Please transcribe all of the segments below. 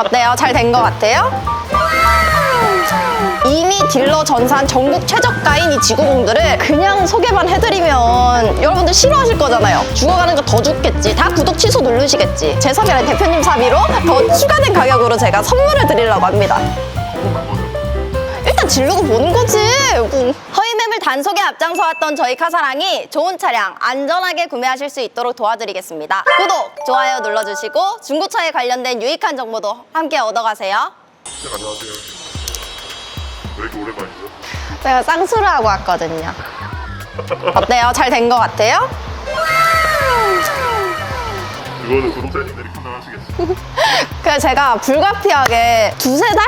어때요? 잘 된 것 같아요? 이미 딜러 전산 전국 최저가인 이 지구공들을 그냥 소개만 해드리면 여러분들 싫어하실 거잖아요. 죽어가는 거 더 죽겠지. 다 구독 취소 누르시겠지. 제3의 대표님 사비로 더 추가된 가격으로 제가 선물을 드리려고 합니다. 일단 지르고 보는 거지. 뭐. 허위 매물 단속에 앞장서 왔던 저희 카사랑이 좋은 차량 안전하게 구매하실 수 있도록 도와드리겠습니다. 구독, 좋아요 눌러주시고 중고차에 관련된 유익한 정보도 함께 얻어가세요. 네, 안녕하세요. 왜 이렇게 오랜만이죠? 제가 쌍수를 하고 왔거든요. 어때요? 잘 된 것 같아요? 이거는 구독자님들이 판단하시겠죠? 그래서 제가 불가피하게 두세 달?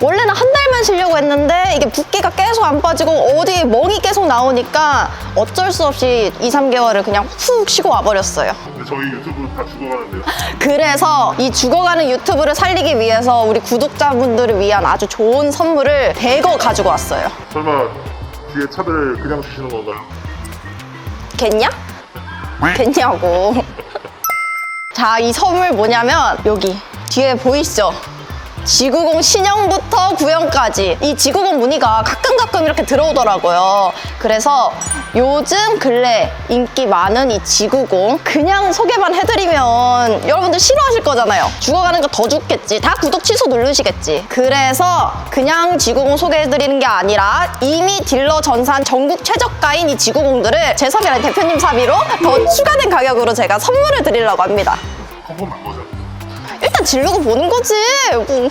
원래는 한 달만 쉬려고 했는데 이게 붓기가 계속 안 빠지고 어디 멍이 계속 나오니까 어쩔 수 없이 2, 3개월을 그냥 훅 쉬고 와버렸어요. 저희 유튜브 다 죽어가는데요. 그래서 이 죽어가는 유튜브를 살리기 위해서 우리 구독자분들을 위한 아주 좋은 선물을 대거 가지고 왔어요. 설마 뒤에 차들 그냥 주시는 건가요? 겠냐? 겠냐고. 자, 이 선물 뭐냐면 여기 뒤에 보이시죠? 지구공 신형부터 구형까지 이 지구공 문의가 가끔 가끔 이렇게 들어오더라고요. 그래서 요즘 근래 인기 많은 이 지구공 그냥 소개만 해드리면 여러분들 싫어하실 거잖아요. 죽어가는 거 더 죽겠지. 다 구독 취소 누르시겠지. 그래서 그냥 지구공 소개해드리는 게 아니라 이미 딜러 전산 전국 최저가인 이 지구공들을 제3의 대표님 사비로 더 추가된 가격으로 제가 선물을 드리려고 합니다. 지르고 보는 거지. 뭐.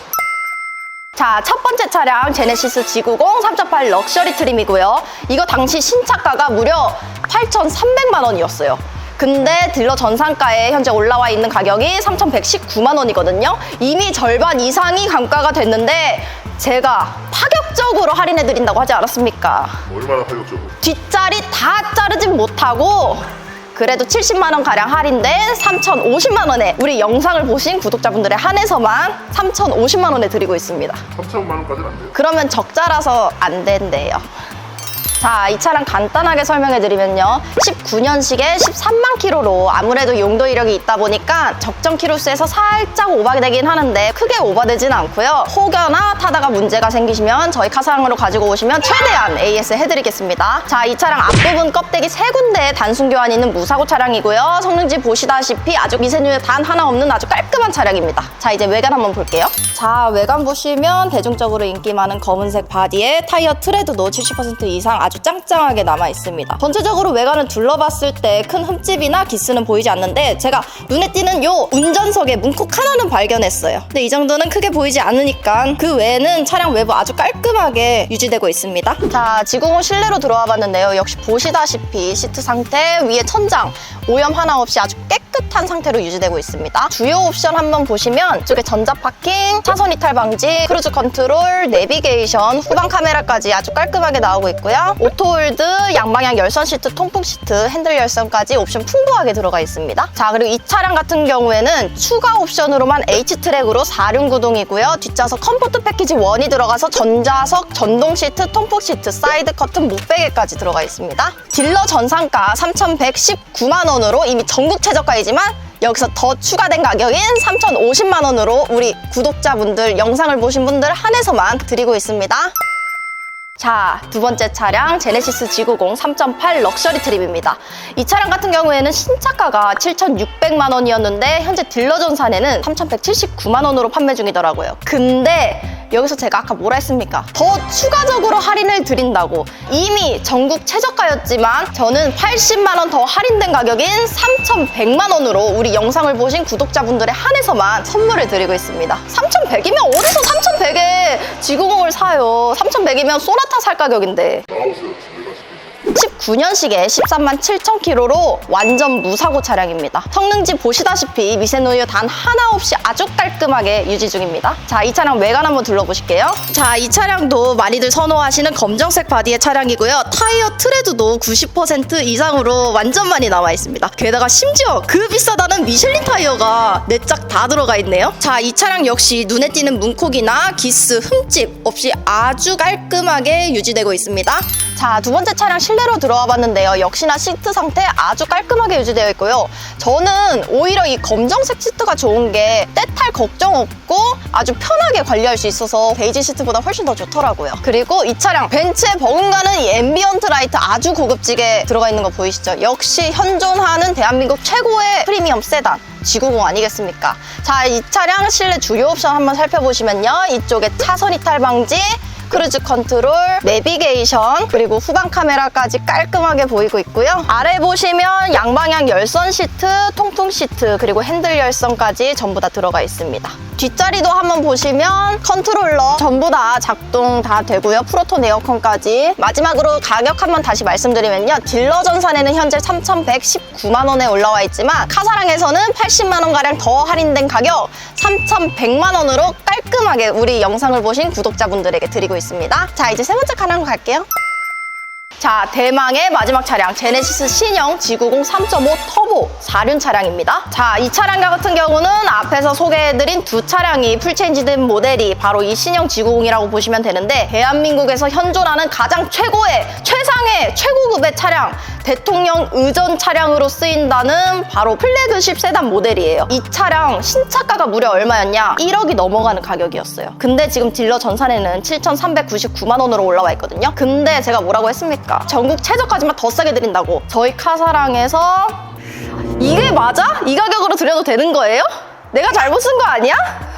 자, 첫 번째 차량 제네시스 G90 3.8 럭셔리 트림이고요. 이거 당시 신차가가 무려 8,300만 원이었어요. 근데 딜러 전산가에 현재 올라와 있는 가격이 3,119만 원이거든요. 이미 절반 이상이 감가가 됐는데 제가 파격적으로 할인해 드린다고 하지 않았습니까? 얼마나 파격적으로? 뒷자리 다 자르진 못하고 그래도 70만 원 가량 할인된 3,050만 원에 우리 영상을 보신 구독자분들에 한해서만 3,050만 원에 드리고 있습니다. 3천만 원까지는 안 돼요. 그러면 적자라서 안 된대요. 자, 이 차량 간단하게 설명해 드리면요. 19년식에 13만 킬로로 아무래도 용도 이력이 있다 보니까 적정 킬로수에서 살짝 오버되긴 하는데 크게 오버되진 않고요. 혹여나 타다가 문제가 생기시면 저희 카사랑으로 가지고 오시면 최대한 AS 해드리겠습니다. 자, 이 차량 앞부분 껍데기 세 군데 단순 교환 있는 무사고 차량이고요. 성능지 보시다시피 아주 미세누에 단 하나 없는 아주 깔끔한 차량입니다. 자, 이제 외관 한번 볼게요. 자, 외관 보시면 대중적으로 인기 많은 검은색 바디에 타이어 트레드도 70% 이상 아주 짱짱하게 남아 있습니다. 전체적으로 외관을 둘러 봤을 때 큰 흠집이나 기스는 보이지 않는데 제가 눈에 띄는 요 운전석에 문콕 하나는 발견했어요. 근데 이 정도는 크게 보이지 않으니까 그 외에는 차량 외부 아주 깔끔하게 유지되고 있습니다. 자, 지구공 실내로 들어와 봤는데요. 역시 보시다시피 시트 상태, 위에 천장 오염 하나 없이 아주 깨끗 한 상태로 유지되고 있습니다. 주요 옵션 한번 보시면 이쪽에 전자 파킹, 차선 이탈 방지, 크루즈 컨트롤, 내비게이션, 후방 카메라까지 아주 깔끔하게 나오고 있고요. 오토홀드, 양방향 열선 시트, 통풍 시트, 핸들 열선까지 옵션 풍부하게 들어가 있습니다. 자, 그리고 이 차량 같은 경우에는 추가 옵션으로만 H트랙으로 4륜 구동이고요. 뒷좌석 컴포트 패키지 1이 들어가서 전자석, 전동 시트, 통풍 시트, 사이드 커튼, 목베개까지 들어가 있습니다. 딜러 전상가 3,119만 원으로 이미 전국 최저가 이지만 여기서 더 추가된 가격인 3,050만 원으로 우리 구독자분들 영상을 보신 분들 한해서만 드리고 있습니다. 자, 두 번째 차량 제네시스 G90 3.8 럭셔리 트립입니다. 이 차량 같은 경우에는 신차가가 7,600만 원이었는데 현재 딜러 전산에는 3,179만 원으로 판매 중이더라고요. 근데 여기서 제가 아까 뭐라 했습니까? 더 추가적으로 할인을 드린다고. 이미 전국 최저가였지만 저는 80만 원 더 할인된 가격인 3,100만 원으로 우리 영상을 보신 구독자분들에 한해서만 선물을 드리고 있습니다. 3,100이면 어디서 3,100에 G90을 사요? 3,100이면 소나타 살 가격인데. 나 와보세요. 집에 가시고. 19년식에 13만 7천 킬로로 완전 무사고 차량입니다. 성능지 보시다시피 미세노이어 단 하나 없이 아주 깔끔하게 유지 중입니다. 자, 이 차량 외관 한번 둘러보실게요. 자, 이 차량도 많이들 선호하시는 검정색 바디의 차량이고요. 타이어 트레드도 90% 이상으로 완전 많이 나와 있습니다. 게다가 심지어 그 비싸다는 미슐린 타이어가 네 짝 다 들어가 있네요. 자, 이 차량 역시 눈에 띄는 문콕이나 기스, 흠집 없이 아주 깔끔하게 유지되고 있습니다. 자, 두 번째 차량 실내로 들어 들어와 봤는데요. 역시나 시트 상태 아주 깔끔하게 유지되어 있고요. 저는 오히려 이 검정색 시트가 좋은 게 때탈 걱정 없고 아주 편하게 관리할 수 있어서 베이지 시트보다 훨씬 더 좋더라고요. 그리고 이 차량 벤츠에 버금가는 이 앰비언트 라이트 아주 고급지게 들어가 있는 거 보이시죠? 역시 현존하는 대한민국 최고의 프리미엄 세단. G90 아니겠습니까? 자, 이 차량 실내 주요 옵션 한번 살펴보시면요. 이쪽에 차선 이탈 방지, 크루즈 컨트롤, 내비게이션, 그리고 후방 카메라까지 깔끔하게 보이고 있고요. 아래 보시면 양방향 열선 시트, 통풍 시트, 그리고 핸들 열선까지 전부 다 들어가 있습니다. 뒷자리도 한번 보시면 컨트롤러 전부 다 작동 다 되고요. 프로톤 에어컨까지. 마지막으로 가격 한번 다시 말씀드리면요. 딜러 전산에는 현재 3,119만 원에 올라와 있지만 카사랑에서는 80만 원 가량 더 할인된 가격 3,100만 원으로 깔끔하게 우리 영상을 보신 구독자분들에게 드리고 있습니다. 자, 이제 세 번째 카라로 갈게요. 자, 대망의 마지막 차량 제네시스 신형 G90 3.5 터보 4륜 차량입니다. 자, 이 차량과 같은 경우는 앞에서 소개해드린 두 차량이 풀체인지된 모델이 바로 이 신형 G90이라고 보시면 되는데 대한민국에서 현존하는 가장 최고의 최상의 최고급의 차량 대통령 의전 차량으로 쓰인다는 바로 플래그십 세단 모델이에요. 이 차량 신차가가 무려 얼마였냐? 1억이 넘어가는 가격이었어요. 근데 지금 딜러 전산에는 7,399만 원으로 올라와 있거든요. 근데 제가 뭐라고 했습니까? 전국 최저까지만 더 싸게 드린다고. 저희 카사랑에서 이게 맞아? 이 가격으로 드려도 되는 거예요? 내가 잘못 쓴 거 아니야?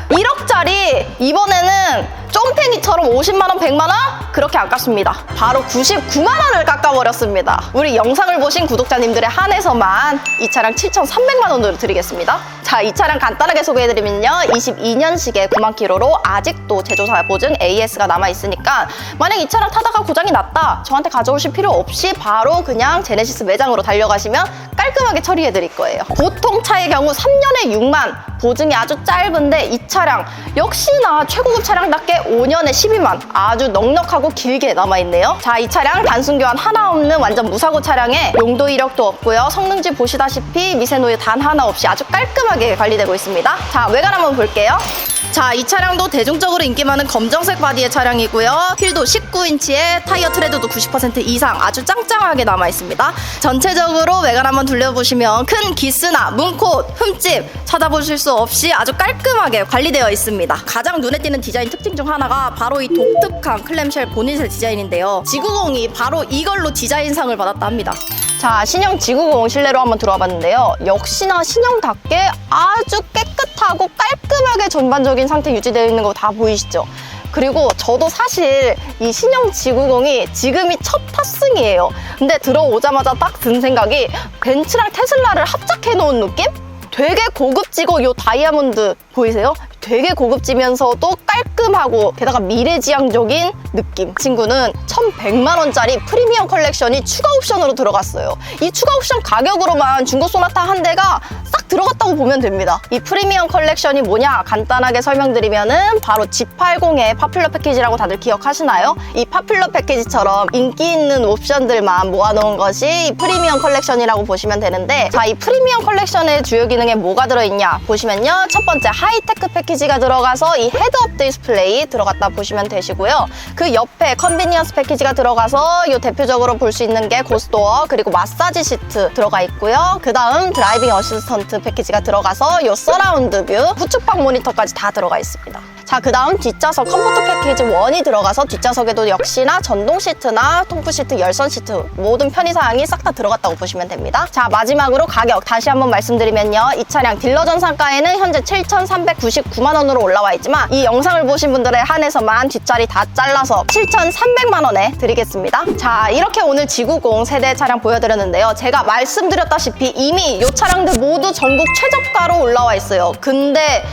1억짜리 이번에는 쫌팽이처럼 50만 원, 100만 원? 그렇게 아깝습니다. 바로 99만 원을 깎아버렸습니다. 우리 영상을 보신 구독자님들의 한해서만 이 차량 7,300만 원으로 드리겠습니다. 자, 이 차량 간단하게 소개해드리면요. 22년식에 9만 킬로로 아직도 제조사 보증 AS가 남아있으니까 만약 이 차량 타다가 고장이 났다. 저한테 가져오실 필요 없이 바로 그냥 제네시스 매장으로 달려가시면 깔끔하게 처리해 드릴 거예요. 보통 차의 경우 3년에 6만, 보증이 아주 짧은데 이 차량 역시나 최고급 차량답게 5년에 12만 아주 넉넉하고 길게 남아있네요. 자, 이 차량 단순 교환 하나 없는 완전 무사고 차량에 용도 이력도 없고요. 성능지 보시다시피 미세 노유 단 하나 없이 아주 깔끔하게 관리되고 있습니다. 자, 외관 한번 볼게요. 자, 이 차량도 대중적으로 인기 많은 검정색 바디의 차량이고요. 휠도 19인치에 타이어 트레드도 90% 이상 아주 짱짱하게 남아 있습니다. 전체적으로 외관 한번 둘러보시면 큰 기스나 문콧, 흠집 찾아보실 수 없이 아주 깔끔하게 관리되어 있습니다. 가장 눈에 띄는 디자인 특징 중 하나가 바로 이 독특한 클램쉘 보닛의 디자인인데요. G90이 바로 이걸로 디자인상을 받았다 합니다. 자, 신형 G90 실내로 한번 들어와 봤는데요. 역시나 신형답게 아주 깨끗하고 깔끔하게 전반적인 상태 유지되어 있는 거 다 보이시죠? 그리고 저도 사실 이 신형 G90이 지금이 첫 탑승이에요. 근데 들어오자마자 딱 든 생각이 벤츠랑 테슬라를 합작해 놓은 느낌? 되게 고급지고 요 다이아몬드 보이세요? 되게 고급지면서도 깔끔하고 게다가 미래지향적인 느낌. 친구는 1,100만 원짜리 프리미엄 컬렉션이 추가 옵션으로 들어갔어요. 이 추가 옵션 가격으로만 중고 소나타 한 대가 싹 들어갔다고 보면 됩니다. 이 프리미엄 컬렉션이 뭐냐 간단하게 설명드리면은 바로 G80의 파퓰러 패키지라고 다들 기억하시나요? 이 파퓰러 패키지처럼 인기 있는 옵션들만 모아놓은 것이 이 프리미엄 컬렉션이라고 보시면 되는데 자 이 프리미엄 컬렉션의 주요 기능에 뭐가 들어있냐 보시면요 첫 번째 하이테크 패키지가 들어가서 이 헤드업 디스플레이 들어갔다 보시면 되시고요 그 옆에 컨비니언스 패키지가 들어가서 요 대표적으로 볼 수 있는 게 고스도어 그리고 마사지 시트 들어가 있고요 그 다음 드라이빙 어시스턴트 패키지가 들어가서 요 서라운드 뷰 후측방 모니터까지 다 들어가 있습니다 자, 그 다음 뒷좌석 컴포트 패키지 1이 들어가서 뒷좌석에도 역시나 전동 시트나 통풍 시트, 열선 시트 모든 편의사항이 싹 다 들어갔다고 보시면 됩니다. 자, 마지막으로 가격 다시 한번 말씀드리면요. 이 차량 딜러 전상가에는 현재 7,399만 원으로 올라와 있지만 이 영상을 보신 분들에 한해서만 뒷자리 다 잘라서 7,300만 원에 드리겠습니다. 자, 이렇게 오늘 G90 세대 차량 보여드렸는데요. 제가 말씀드렸다시피 이미 이 차량들 모두 전국 최저가로 올라와 있어요. 근데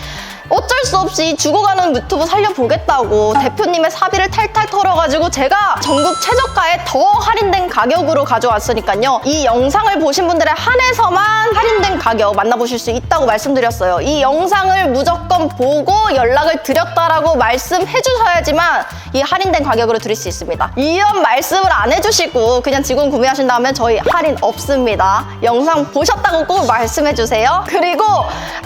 어쩔 수 없이 죽어가는 유튜브 살려보겠다고 대표님의 사비를 탈탈 털어가지고 제가 전국 최저가에 더 할인된 가격으로 가져왔으니까요. 이 영상을 보신 분들의 한해서만 할인된 가격 만나보실 수 있다고 말씀드렸어요. 이 영상을 무조건 보고 연락을 드렸다라고 말씀해 주셔야지만 이 할인된 가격으로 드릴 수 있습니다. 이런 말씀을 안 해주시고 그냥 지금 구매하신다면 저희 할인 없습니다. 영상 보셨다고 꼭 말씀해 주세요. 그리고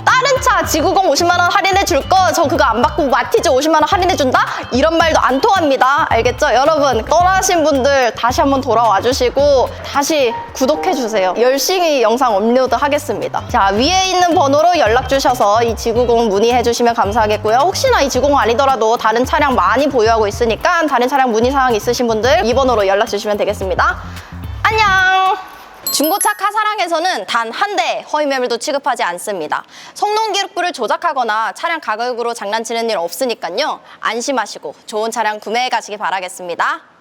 다른 차 지구공 50만 원 할인해 줄 거 저 그거 안 받고 마티즈 50만 원 할인해 준다? 이런 말도 안 통합니다. 알겠죠? 여러분 떠나신 분들 다시 한번 돌아와 주시고 다시 구독해 주세요. 열심히 영상 업로드 하겠습니다. 자 위에 있는 번호로 연락 주셔서 이 지구공 문의해 주시면 감사하겠고요. 혹시나 이 지구공 아니더라도 다른 차량 많이 보유하고 있 으니까 다른 차량 문의 사항 있으신 분들 이 번호로 연락 주시면 되겠습니다. 안녕. 중고차 카사랑에서는 단 한 대 허위 매물도 취급하지 않습니다. 성능 기록부를 조작하거나 차량 가격으로 장난치는 일 없으니까요. 안심하시고 좋은 차량 구매해 가시기 바라겠습니다.